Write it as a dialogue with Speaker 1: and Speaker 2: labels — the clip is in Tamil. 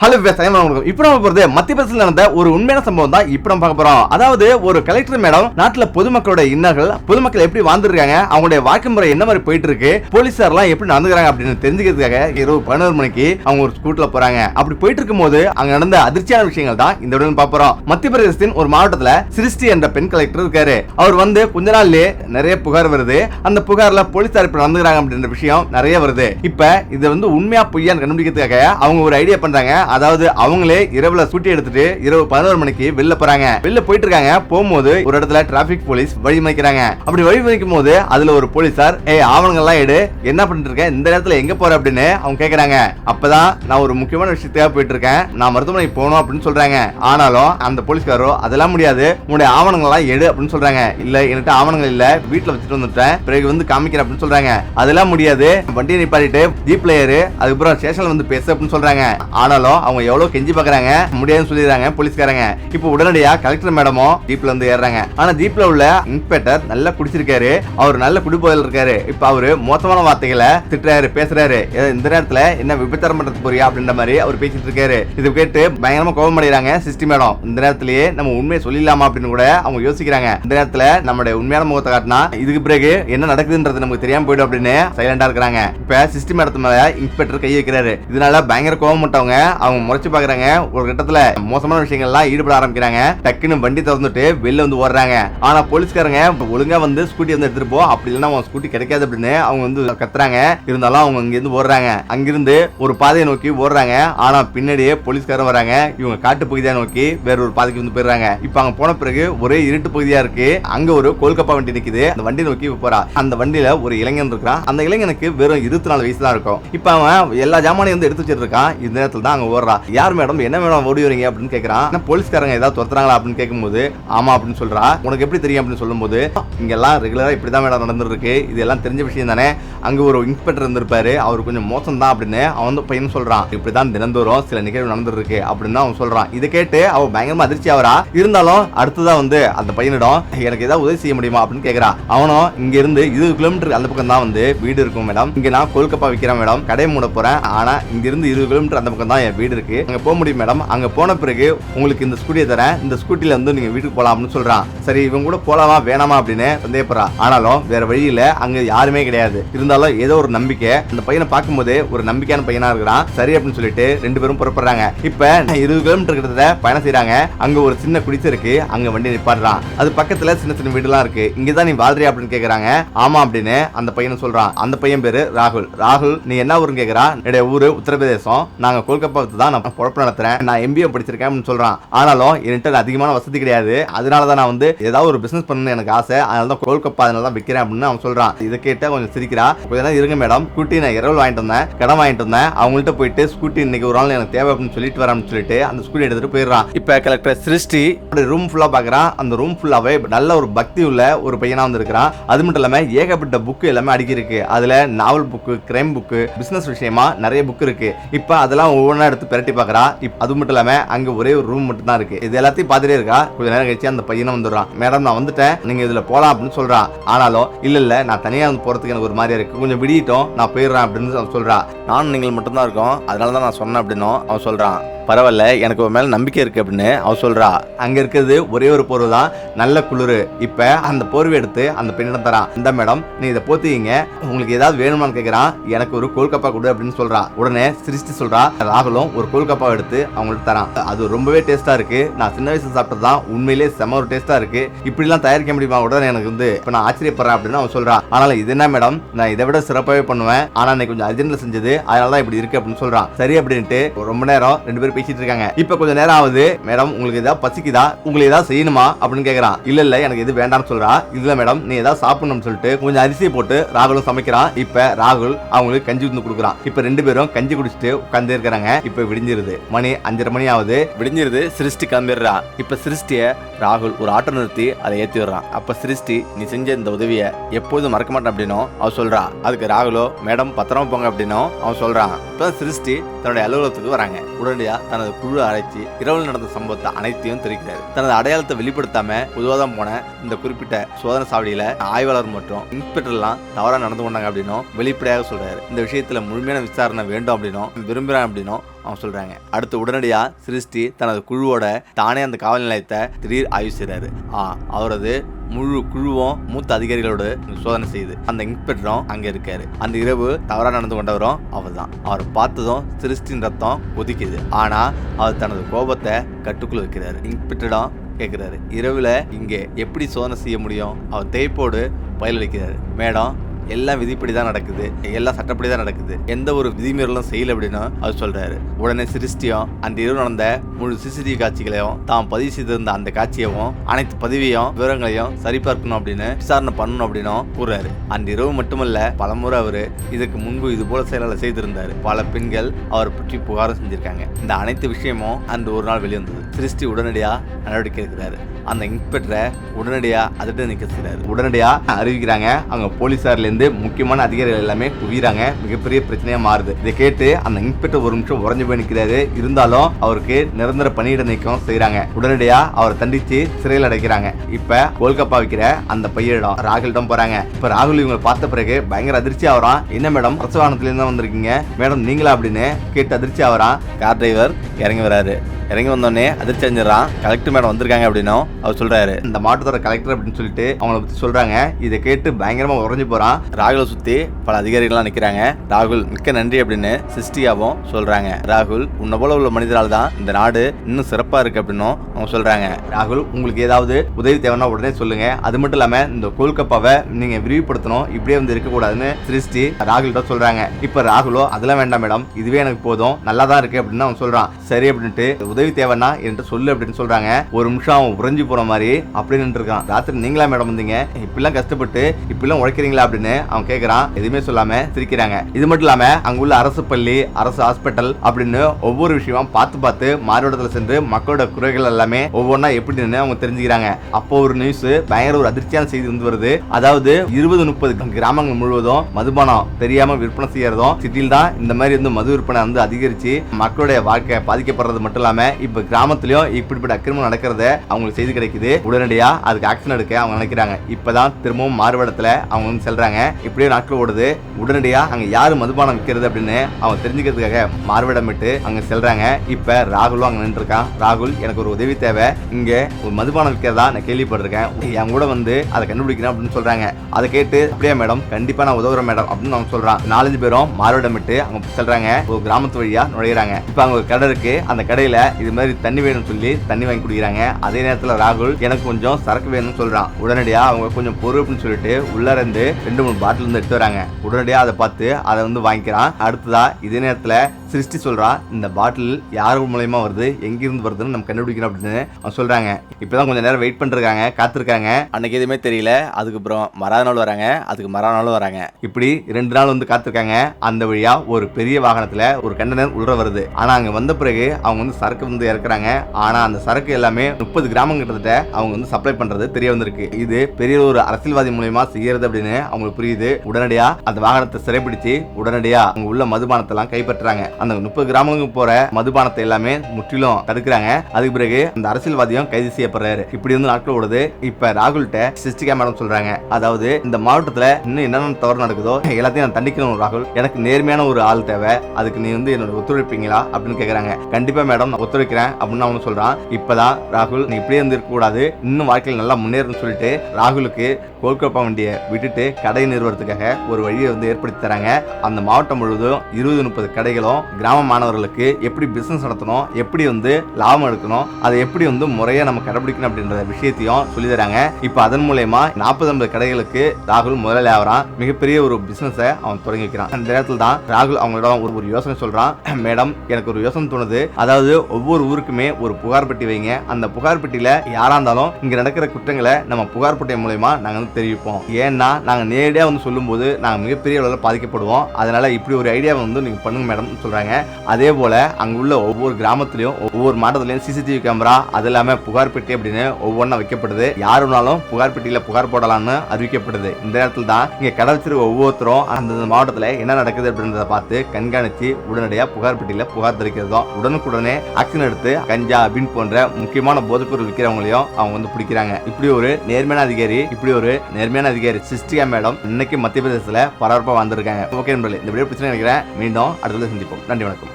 Speaker 1: ஹலோ விவசாயம் இப்போ நம்ம போகிறது மத்திய பிரதேசத்தில் நடந்த ஒரு உண்மையான சம்பவம் தான் இப்போ நம்ம பார்க்க போகிறோம் அதாவது ஒரு கலெக்டர் மேடம் நாட்டில் பொதுமக்களோட இன்னர்கள் பொதுமக்கள் எப்படி வாழ்ந்துருக்காங்க அவங்களுடைய வாழ்க்கை முறை என்ன மாதிரி போயிட்டு இருக்கு போலீஸார்லாம் எப்படி நடந்துக்கிறாங்க அப்படின்னு தெரிஞ்சுக்கிறதுக்காக இரவு பதினோரு மணிக்கு அவங்க ஒரு ஸ்கூட்டில் போகிறாங்க அப்படி போயிட்டு இருக்கும்போது அங்கே நடந்த அதிர்ச்சியான விஷயங்கள் தான் இந்த உடனே பார்ப்போம் மத்திய பிரதேசத்தின் ஒரு மாவட்டத்தில் சிருஷ்டி என்ற பெண் கலெக்டர் இருக்காரு. அவர் வந்து கொஞ்ச நாள்லயே நிறைய புகார் வருது. அந்த புகாரில் போலீஸார் இப்படி நடந்துக்கிறாங்க அப்படின்ற விஷயம் நிறைய வருது. இப்போ இது வந்து உண்மையா பொய்யான்னு கண்டுபிடிக்கிறதுக்காக அவங்க ஒரு ஐடியா பண்ணுறாங்க அதாவது அவங்களே இரவுல சுட்டி எடுத்துட்டு இரவு பதினோரு மணிக்கு வெளில போறாங்க. வெளில போயிட்டு இருக்காங்க போகும்போது ஒரு இடத்துல டிராபிக் போலீஸ் வழிமறிக்கிறாங்க அப்படி வழிமறிக்கும் போது அதுல ஒரு போலீசார் ஏய் ஆவணங்கள் எல்லாம் எடு. என்ன பண்ணிட்டு இருக்க இந்த நேரத்துல எங்க போற? அப்படின்னு அவங்க கேக்குறாங்க. அப்பதான் நான் ஒரு முக்கியமான விஷயத்துக்காக போயிட்டு இருக்கேன் நான் மருத்துவமனைக்கு போகணும் அப்படின்னு சொல்றாங்க. ஆனாலும் அந்த போலீஸ்காரோ அதெல்லாம் முடியாது. உன்னுடைய ஆவணங்கள் எல்லாம் எடு அப்படின்னு சொல்றாங்க. இல்ல என்கிட்ட ஆவணங்கள் இல்ல. வீட்டுல வச்சுட்டு வந்துட்டேன். பிறகு வந்து காமிக்கிறேன் அப்படின்னு சொல்றாங்க. அதெல்லாம் முடியாது. வண்டியை நிப்பாட்டிட்டு ஜீப்ல ஏறு. அதுக்கப்புறம் ஸ்டேஷன்ல வந்து பேசு அப்படின்னு சொல்றாங்க. ஆனாலும் அவங்க எவ்வளவு கெஞ்சி பாக்குறாங்க முடியாதுன்னு சொல்லிடுறாங்க போலீஸ்காரங்க. இப்போ உடனடியா கலெக்டர் மேடமும் ஜீப்ல வந்து ஏறுறாங்க. ஆனா ஜீப்ல உள்ள இன்ஸ்பெக்டர் நல்லா குடிச்சிருக்காரு. அவர் நல்ல குடிபோதையில் இருக்காரு. இப்ப அவரு மோசமான வார்த்தைகளை திட்டுறாரு பேசுறாரு. இந்த நேரத்துல என்ன விபச்சாரம் பண்றது போறியா அப்படின்ற மாதிரி அவர் பேசிட்டு இருக்காரு. இது கேட்டு பயங்கரமா கோபம் அடைகிறாங்க சிஸ்டி மேடம். இந்த நேரத்திலேயே நம்ம உண்மையை சொல்லிடலாமா அப்படின்னு கூட அவங்க யோசிக்கிறாங்க. இந்த நேரத்துல நம்மளுடைய உண்மையான முகத்தை காட்டினா இதுக்கு பிறகு என்ன நடக்குதுன்றது நமக்கு தெரியாம போயிடும் அப்படின்னு சைலண்டா இருக்கிறாங்க. இப்ப சிஸ்டி மேடத்து மேல இன்ஸ்பெக்டர் கை வைக்கிறாரு. இதனால பயங்கர கோபம் பட்டவங்க அவங்க முறைச்சு பாக்குறாங்க. ஒரு கட்டத்துல மோசமான விஷயங்கள்லாம் ஈடுபட ஆரம்பிக்கிறாங்க. டக்குன்னு வண்டி திறந்துட்டு வெளில வந்து ஓடுறாங்க. ஆனா போலீஸ்காரங்க ஒழுங்கா வந்து ஸ்கூட்டி வந்து எடுத்துட்டு போ. அப்படி இல்லைன்னா அவன் ஸ்கூட்டி கிடைக்காது அப்படின்னு அவங்க வந்து கத்துறாங்க. இருந்தாலும் அவங்க இங்க இருந்து ஓடுறாங்க. அங்கிருந்து ஒரு பாதையை நோக்கி ஓடுறாங்க. ஆனா பின்னாடியே போலீஸ்காரன் வராங்க. இவங்க காட்டு பகுதியை நோக்கி வேற ஒரு பாதைக்கு வந்து போயிடுறாங்க. இப்ப அங்க போன பிறகு ஒரே இருட்டு பகுதியா இருக்கு. அங்க ஒரு கோல்கப்பா வண்டி நிக்குது. அந்த வண்டி நோக்கி போறா. அந்த வண்டியில ஒரு இளைஞன் இருக்கிறான். அந்த இளைஞனுக்கு வெறும் இருபத்தி நாலு வயசு தான் இருக்கும். இப்ப அவன் எல்லா ஜாமானையும் வந்து எடுத்து வச்சிருக்கான் இந்த நேரத்துல தான் அங்க ஓடுறா. யார் மேடம்? என்ன மேடம் ஓடி வரீங்க அப்படின்னு கேட்கறான் போலீஸ்காரங்க ஏதாவது துரத்துறாங்களா அப்படின்னு கேட்கும்போது ஆமா அப்படின்னு சொல்றா. உனக்கு எப்படி தெரியும் அப்படின்னு சொல்லும்போது இங்கெல்லாம் ரெகுலரா இப்படிதான் மேடம் நடந்துட்டு இதெல்லாம் இது எல்லாம் தெரிஞ்ச விஷயம் தானே. அங்க ஒரு இன்ஸ்பெக்டர் இருந்திருப்பாரு. அவர் கொஞ்சம் மோசம் தான் அப்படின்னு அவன் வந்து பையன் சொல்றான். இப்படிதான் தினந்தோறும் சில நிகழ்வு நடந்துட்டு அப்படின்னு அவன் சொல்றான். இதை கேட்டு அவன் பயங்கரமா அதிர்ச்சி ஆவரா இருந்தாலும் அடுத்ததா வந்து அந்த பையனிடம் எனக்கு ஏதாவது உதவி செய்ய முடியுமா அப்படின்னு கேட்கறான் அவனும் இங்க இருந்து இருபது கிலோமீட்டர் அந்த பக்கம் தான் வந்து வீடு இருக்கும் மேடம். இங்க நான் கொல்கப்பா விற்கிறேன் மேடம். கடை மூட போறேன். ஆனா இங்க இருந்து இருபது கிலோமீட்டர் அந்த பக்கம் தான் என் வீடு இருக்கு. அங்க போக முடியும் மேடம் அங்க போன பிறகு உங்களுக்கு இந்த ஸ்கூட்டியை தரேன். இந்த ஸ்கூட்டில வந்து நீங்க வீட்டுக்கு போகலாம் அப்படின்னு சொல்றான். சரி இவங்க கூட போலாமா வேணாமா அப்படின்னு சந்தேகப்படுறா ஆனாலும் வேற வழியில அங்க யாருமே கிடையாது. இருந்தாலும் ஏதோ ஒரு நம்பிக்கை. அந்த பையனை பார்க்கும்போது ஒரு நம்பிக்கையான பையனா இருக்கிறான். சரி அப்படின்னு சொல்லிட்டு ரெண்டு பேரும் புறப்படுறாங்க. இப்ப இருபது கிலோமீட்டர் கிட்டத்தட்ட பயணம் செய்கிறாங்க அங்க ஒரு சின்ன குடிசை இருக்கு. அங்க வண்டி நிப்பாடுறான் அது பக்கத்துல சின்ன சின்ன வீடுலாம் இருக்கு. இங்கதான் நீ வாழ்றியா அப்படின்னு கேக்குறாங்க. ஆமா அப்படின்னு அந்த பையனை சொல்றான். அந்த பையன் பேரு ராகுல். ராகுல் நீ என்ன ஊருன்னு கேக்குறான் என்னுடைய ஊரு உத்தரப்பிரதேசம். நாங்க கொல்கப்பா தான் நான் பொழப்பு நடத்துறேன். நான் எம்பிஏ படிச்சிருக்கேன் அப்படின்னு சொல்றான். ஆனாலும் என்கிட்ட அதிகமான வசதி கிடையாது. அதனால தான் நான் வந்து ஏதாவது ஒரு பிசினஸ் பண்ணணும்னு எனக்கு ஆசை. அதனால தான் கொல்கப்பா அதனால தான் விற்கிறேன் அப்படின்னு அவன் சொல்றான். இதை கேட்ட கொஞ்சம் சிரிக்கிறா. கொஞ்சம் இருங்க மேடம் ஸ்கூட்டி நான் இரவு வாங்கிட்டு வந்தேன். கடன் வாங்கிட்டு வந்தேன். அவங்கள்ட்ட போயிட்டு ஸ்கூட்டி இன்னைக்கு ஒரு நாள் எனக்கு தேவை அப்படின்னு சொல்லிட்டு வரேன்னு சொல்லிட்டு அந்த ஸ்கூட்டி எடுத்துட்டு போயிடுறான். இப்போ கலெக்டர் சிருஷ்டி ரூம் ஃபுல்லா பாக்குறான். அந்த ரூம் ஃபுல்லாவே நல்ல ஒரு பக்தி உள்ள ஒரு பையனா வந்திருக்கிறான். அது மட்டும் இல்லாமல் ஏகப்பட்ட புக்கு எல்லாமே அடிக்கிருக்கு அதில் அதுல novel book crime book business விஷயமா நிறைய புக் இருக்கு. இப்ப அதெல்லாம் ஒவ்வொன்றா எடுத்து பிரட்டி பாக்குறா. இப்ப அது மட்டும் இல்லாம அங்க ஒரே ஒரு ரூம் மட்டும் தான் இருக்கு. இது எல்லாத்தையும் பார்த்துட்டே இருக்கா. கொஞ்ச நேரம் கழிச்சு அந்த பையனை வந்துடுறான். மேடம் நான் வந்துட்டேன். நீங்க இதுல போலாம் அப்படின்னு சொல்றான் ஆனாலும் இல்ல இல்ல நான் தனியா வந்து போறதுக்கு எனக்கு ஒரு மாதிரியா இருக்கு. கொஞ்சம் விடிட்டோம் நான் போயிடுறேன் அப்படின்னு அவன் சொல்றான் நானும் நீங்கள் மட்டும்தான் இருக்கோம். அதனால தான் நான் சொன்னேன் அப்படின்னும் அவன் சொல்றான். பரவாயில்ல எனக்கு ஒரு மேலே நம்பிக்கை இருக்கு அப்படின்னு அவள் சொல்கிறா அங்கே இருக்கிறது ஒரே ஒரு போர்வை தான் நல்ல குளிர். இப்போ அந்த போர்வை எடுத்து அந்த பெண்ணிடம் தரான் இந்த மேடம் நீ இதை போத்திக்கிங்க உங்களுக்கு ஏதாவது வேணுமான்னு கேட்குறான் எனக்கு ஒரு கோல்கப்பா கொடு அப்படின்னு சொல்கிறான் உடனே சிரிச்சு சொல்கிறா ராகுலும் ஒரு கோல்கப்பா எடுத்து அவங்கள்ட்ட தரான் அது ரொம்பவே டேஸ்ட்டாக இருக்கு. நான் சின்ன வயசுல சாப்பிட்டது தான் உண்மையிலேயே செம ஒரு டேஸ்ட்டாக இருக்குது இப்படிலாம் தயாரிக்க முடியுமா? உடனே எனக்கு வந்து இப்போ நான் ஆச்சரியப்படுறேன் அப்படின்னு அவன் சொல்கிறான் ஆனால் இது என்ன மேடம்? நான் இதை விட சிறப்பாகவே பண்ணுவேன். ஆனால் இன்னைக்கு கொஞ்சம் அர்ஜென்ட்டில் செஞ்சது. அதனால தான் இப்படி இருக்குது அப்படின்னு சொல்கிறான் சரி அப்படின்ட்டு ரொம்ப நேரம் ரெண்டு பேரும் பேசிட்டு இருக்காங்க. இப்ப கொஞ்சம் நேரம் ஆகுது. மேடம் உங்களுக்கு ஏதாவது பசிக்குதா? உங்களுக்கு ஏதாவது செய்யணுமா? அப்படின்னு கேக்குறான் இல்ல இல்ல எனக்கு எது வேண்டாம்னு சொல்றா. இல்ல மேடம் நீ ஏதாவது சாப்பிடணும்னு சொல்லிட்டு கொஞ்சம் அரிசியை போட்டு ராகுலும் சமைக்கிறான் இப்ப ராகுல் அவங்களுக்கு கஞ்சி வந்து கொடுக்குறான். இப்ப ரெண்டு பேரும் கஞ்சி குடிச்சிட்டு உட்கார்ந்து இருக்கிறாங்க. இப்ப விடிஞ்சிருது. மணி அஞ்சரை மணி ஆகுது. விடிஞ்சிருது சிருஷ்டி கிளம்பிடுறா. இப்ப சிருஷ்டிய ராகுல் ஒரு ஆட்டோ நிறுத்தி அதை ஏத்தி விடுறான். அப்ப சிருஷ்டி நீ செஞ்ச இந்த உதவியை எப்போதும் மறக்க மாட்டேன் அப்படின்னும் அவ சொல்றா. அதுக்கு ராகுலோ மேடம் பத்திரமா போங்க அப்படின்னும் அவன் சொல்றான். இப்ப சிருஷ்டி தன்னுடைய அலுவலகத்துக்கு வராங்க. உடனடியா தனது குழு அழைச்சி இரவில் நடந்த சம்பவத்தை அனைத்தையும் தெரிவிக்கிறார். தனது அடையாளத்தை வெளிப்படுத்தாம பொதுவாக தான் போன இந்த குறிப்பிட்ட சோதனை சாவடியில ஆய்வாளர் மற்றும் இன்ஸ்பெக்டர்லாம் தவறா நடந்து கொண்டாங்க அப்படின்னும் வெளிப்படையாக சொல்றாரு. இந்த விஷயத்துல முழுமையான விசாரணை வேண்டும் அப்படின்னும் விரும்புகிறேன் அப்படின்னும் அவங்க சொல்றாங்க. அடுத்து உடனடியா சிருஷ்டி தனது குழுவோட தானே அந்த காவல் நிலையத்தை திடீர் ஆய்வு செய்றாரு. ஆ அவரது முழு குழுவும் மூத்த அதிகாரிகளோடு சோதனை செய்யுது அந்த இன்ஸ்பெக்டரும் அங்க இருக்காரு. அந்த இரவு தவறா நடந்து கொண்டவரும் அவர்தான். அவர் பார்த்ததும் சிருஷ்டின் ரத்தம் கொதிக்குது. ஆனா அவர் தனது கோபத்தை கட்டுக்குள் வைக்கிறாரு. இன்ஸ்பெக்டரும் கேட்குறாரு இரவில் இங்கே எப்படி சோதனை செய்ய முடியும்? அவர் தேய்ப்போடு பயிலளிக்கிறாரு. மேடம் எல்லாம் விதிப்படி தான் நடக்குது. எல்லாம் சட்டப்படி தான் நடக்குது. எந்த ஒரு விதிமீறலும் செய்யல அப்படின்னு அவர் சொல்றாரு. உடனே சிருஷ்டியும் அந்த இரவு நடந்த முழு சிசிடிவி காட்சிகளையும் தாம் பதிவு செய்திருந்த அந்த காட்சியவும் அனைத்து பதிவையும் விவரங்களையும் சரிபார்க்கணும் அப்படின்னு விசாரணை பண்ணணும் அப்படின்னும் கூறாரு அந்த இரவு மட்டுமல்ல பலமுறை அவரு இதுக்கு முன்பு இது போல செயலாளர் செய்திருந்தாரு. பல பெண்கள் அவரை பற்றி புகாரும் செஞ்சிருக்காங்க. இந்த அனைத்து விஷயமும் அந்த ஒரு நாள் வெளிவந்தது. சிருஷ்டி உடனடியா நடவடிக்கை எடுக்கிறாரு. அந்த இன்ஸ்பெக்டரை உடனடியா அதிர்ட்டு நிக்க செய்யறாரு உடனடியா அறிவிக்கிறாங்க. அவங்க போலீசார்ல இருந்து முக்கியமான அதிகாரிகள் எல்லாமே குவிறாங்க மிகப்பெரிய பிரச்சனையா மாறுது. இதை கேட்டு அந்த இன்ஸ்பெக்டர் ஒரு நிமிஷம் உறைஞ்சு போய் நிற்கிறாரு இருந்தாலும் அவருக்கு நிரந்தர பணியிட நீக்கம் செய்கிறாங்க உடனடியா அவரை தண்டிச்சு சிறையில் அடைக்கிறாங்க. இப்ப கோல்கப்பா வைக்கிற அந்த பையனிடம் ராகுலிடம் போறாங்க. இப்ப ராகுல் இவங்களை பார்த்த பிறகு பயங்கர அதிர்ச்சி ஆகிறான். என்ன மேடம்? அரசு வாகனத்துல வந்திருக்கீங்க. மேடம் நீங்களா அப்படின்னு கேட்டு அதிர்ச்சி ஆகிறான். கார் டிரைவர் இறங்கி வராரு. இறங்கி வந்தோடனே அதிர்ச்சி அடைஞ்சிடறான். கலெக்டர் மேடம் வந்திருக்காங்க அப்படின்னும் அவர் சொல்றாரு. இந்த மாவட்டத்தோட கலெக்டர் அப்படின்னு சொல்லிட்டு அவங்கள பத்தி சொல்றாங்க. இதை கேட்டு பயங்கரமா உறைஞ்சு போறான். ராகுலை சுத்தி பல அதிகாரிகள்லாம் நிக்கிறாங்க. ராகுல் மிக்க நன்றி அப்படின்னு சிஸ்டியாவும் சொல்றாங்க. ராகுல் உன்னை போல உள்ள மனிதரால் தான் இந்த நாடு இன்னும் சிறப்பா இருக்கு அப்படின்னும் அவங்க சொல்றாங்க. ராகுல் உங்களுக்கு ஏதாவது உதவி தேவைன்னா உடனே சொல்லுங்க. அது மட்டும் இல்லாம இந்த கோல்கப்பாவை நீங்க விரிவுபடுத்தணும். இப்படியே வந்து இருக்கக்கூடாதுன்னு சிருஷ்டி ராகுல்கிட்ட சொல்றாங்க. இப்ப ராகுலோ அதெல்லாம் வேண்டாம் மேடம். இதுவே எனக்கு போதும். நல்லா தான் இருக்கு அப்படின்னு அவன் சொல்றான். சரி அப்படின்ட்டு உதவி தேவைன்னா என்கிட்ட சொல்லு அப்படின்னு சொல்றாங்க. ஒரு நிமிஷம் அவன் உறைஞ்சு போற மாதிரி அப்படின்னு நின்றுருக்கான். ராத்திரி நீங்களா மேடம் வந்தீங்க? இப்படிலாம் கஷ்டப்பட்டு இப்படிலாம் உழைக்கிறீங்களா அப்படின்னு அவன் கேட்கறான் எதுவுமே சொல்லாம சிரிக்கிறாங்க. இது மட்டும் இல்லாம அங்குள்ள அரசு பள்ளி அரசு ஹாஸ்பிட்டல் அப்படின்னு ஒவ்வொரு விஷயமும் பார்த்து பார்த்து மாறுவிடத்துல சென்று மக்களோட குறைகள் எல்லாமே ஒவ்வொன்றா எப்படின்னு அவங்க தெரிஞ்சுக்கிறாங்க. அப்போ ஒரு நியூஸ் பயங்கர ஒரு அதிர்ச்சியான செய்தி வந்து வருது. அதாவது இருபது முப்பது கிராமங்கள் முழுவதும் மதுபானம் தெரியாம விற்பனை செய்யறதும் சிட்டியில் தான் இந்த மாதிரி வந்து மது விற்பனை வந்து அதிகரிச்சு மக்களுடைய வாழ்க்கை பாதிக்கப்படுறது மட்டும் இல்லாம இப்ப கிராமத்திலயும் இப்படிப்பட்ட அக்கிரமம் நடக்கிறத அவங்களுக்கு செய்தி கிடைக்குது. உடனடியா அதுக்கு ஆக்ஷன் எடுக்க அவங்க நினைக்கிறாங்க. இப்பதான் திரும்பவும் மாறுபடத்துல அவங்க வந்து செல்றாங்க. இப்படியே நாட்கள் ஓடுது. உடனடியா அங்க யாரு மதுபானம் விற்கிறது அப்படின்னு அவங்க தெரிஞ்சுக்கிறதுக்காக மாறுவிடம் விட்டு அங்க செல்றாங்க. இப்ப ராகுலும் அங்க நின்று இருக்கான் ராகுல் எனக்கு ஒரு உதவி தேவை. இங்க ஒரு மதுபானம் விற்கிறதா நான் கேள்விப்பட்டிருக்கேன். என் கூட வந்து அதை கண்டுபிடிக்கணும் அப்படின்னு சொல்றாங்க. அதை கேட்டு அப்படியே மேடம் கண்டிப்பா நான் உதவுறேன் மேடம் அப்படின்னு அவங்க சொல்றான். நாலஞ்சு பேரும் மாறுவிடம் விட்டு அங்க செல்றாங்க. ஒரு கிராமத்து வழியா நுழையிறாங்க. இப்ப அங்க ஒரு கடை இருக்கு. அந்த கடையில இது மாதிரி தண்ணி வேணும்னு சொல்லி தண்ணி வாங்கி குடிக்கிறாங்க. அதே நேரத்தில் ராகுல் எனக்கு கொஞ்சம் சரக்கு வேணும்னு சொல்கிறான் உடனடியாக அவங்க கொஞ்சம் பொறு அப்படின்னு சொல்லிட்டு உள்ள இருந்து ரெண்டு மூணு பாட்டில் இருந்து எடுத்து வராங்க. உடனடியாக அதை பார்த்து அதை வந்து வாங்கிக்கிறான். அடுத்ததாக இதே நேரத்தில் சிருஷ்டி சொல்றான் இந்த பாட்டில் யார் மூலயமா வருது எங்கிருந்து வருதுன்னு நம்ம கண்டுபிடிக்கணும் அப்படின்னு அவன் சொல்றாங்க. இப்பதான் கொஞ்சம் நேரம் வெயிட் பண்ணிருக்காங்க காத்திருக்காங்க. அன்னைக்கு எதுவுமே தெரியல. அதுக்கப்புறம் மறாத நாள் வராங்க. அதுக்கு மறாத நாளும் வராங்க. இப்படி ரெண்டு நாள் வந்து காத்திருக்காங்க. அந்த வழியா ஒரு பெரிய வாகனத்துல ஒரு கண்டனர் உள்ள வருது. ஆனா அங்க வந்த பிறகு அவங்க வந்து சரக்கு வந்து இறக்குறாங்க. ஆனா அந்த சரக்கு எல்லாமே முப்பது கிராமம் கிட்டத்தட்ட அவங்க வந்து சப்ளை பண்றது தெரிய வந்திருக்கு. இது பெரிய ஒரு அரசியல்வாதி மூலியமா செய்யறது அப்படின்னு அவங்களுக்கு புரியுது. உடனடியா அந்த வாகனத்தை சிறைப்பிடிச்சு உடனடியா அங்க உள்ள மதுபானத்தை எல்லாம் கைப்பற்றுறாங்க. அந்த முப்பது கிராமங்களுக்கு போற மதுபானத்தை எல்லாமே முற்றிலும் தடுக்கிறாங்க. அதுக்கு பிறகு அந்த அரசியல்வாதியும் கைது செய்யப்படுறாரு. இப்படி வந்து நாட்கள் ஓடுது. இப்ப ராகுல்கிட்ட சிஸ்டிகா மேடம் சொல்றாங்க. அதாவது இந்த மாவட்டத்துல இன்னும் என்னென்ன தவறு நடக்குதோ எல்லாத்தையும் நான் தண்டிக்கணும் ராகுல். எனக்கு நேர்மையான ஒரு ஆள் தேவை. அதுக்கு நீ வந்து என்னோட ஒத்துழைப்பீங்களா? அப்படின்னு கேக்குறாங்க. கண்டிப்பா மேடம் நான் ஒத்துழைக்கிறேன் அப்படின்னு அவனு சொல்றான். இப்பதான் ராகுல் நீ இப்படியே இருந்து கூடாது. இன்னும் வாழ்க்கையில் நல்லா முன்னேறணும்னு சொல்லிட்டு ராகுலுக்கு கோல்கப்பா வண்டியை விட்டுட்டு கடை நிறுவனத்துக்காக ஒரு வழியை வந்து ஏற்படுத்தி தராங்க. அந்த மாவட்டம் முழுவதும் இருபது முப்பது கடைகளும் கிராம மாணவர்களுக்கு எப்படி பிஸ்னஸ் நடத்தணும் எப்படி வந்து லாபம் எடுக்கணும் அதை எப்படி வந்து முறையாக நம்ம கடைபிடிக்கணும் அப்படின்ற விஷயத்தையும் சொல்லி தராங்க இப்போ அதன் மூலயமா நாற்பது ஐம்பது கடைகளுக்கு ராகுல் முதலில் ஆகிறான் மிகப்பெரிய ஒரு பிஸ்னஸை அவன் தொடங்கி வைக்கிறான். அந்த நேரத்தில் தான் ராகுல் அவங்களோட ஒரு ஒரு யோசனை சொல்கிறான் மேடம் எனக்கு ஒரு யோசனை தோணுது. அதாவது ஒவ்வொரு ஊருக்குமே ஒரு புகார் பெட்டி வைங்க. அந்த புகார் பெட்டியில் யாராக இருந்தாலும் இங்கே நடக்கிற குற்றங்களை நம்ம புகார் பெட்டி மூலயமா நாங்கள் வந்து தெரிவிப்போம். ஏன்னா நாங்கள் நேரடியாக வந்து சொல்லும்போது நாங்கள் மிகப்பெரிய அளவில் பாதிக்கப்படுவோம். அதனால் இப்படி ஒரு ஐடியாவை வந்து நீங்கள் பண்ணுங்க மேடம் சொல்றாங்க அதே போல அங்குள்ள ஒவ்வொரு கிராமத்திலையும் ஒவ்வொரு மாவட்டத்திலையும் சிசிடிவி கேமரா அது இல்லாம புகார் பெட்டி அப்படின்னு ஒவ்வொன்றா வைக்கப்படுது. யார் வேணாலும் புகார் பெட்டியில் புகார் போடலாம்னு அறிவிக்கப்படுது. இந்த நேரத்தில் தான் இங்கே கடை வச்சிருக்க ஒவ்வொருத்தரும் அந்தந்த மாவட்டத்தில் என்ன நடக்குது அப்படின்றத பார்த்து கண்காணித்து உடனடியாக புகார் பெட்டியில் புகார் தெரிவிக்கிறதும் உடனுக்குடனே ஆக்ஷன் எடுத்து கஞ்சா பின் போன்ற முக்கியமான போதைப்பொருள் விற்கிறவங்களையும் அவங்க வந்து பிடிக்கிறாங்க. இப்படி ஒரு நேர்மையான அதிகாரி இப்படி ஒரு நேர்மையான அதிகாரி சிஸ்டியா மேடம் இன்னைக்கு மத்திய பிரதேசத்தில் பரபரப்பாக வந்திருக்காங்க ஓகே நண்பர்களே இந்த வீடியோ பிரச்சனை நினைக்கிறேன். மீண்டும் அடுத்தது சந்திப்போம். நன்றி வணக்கம்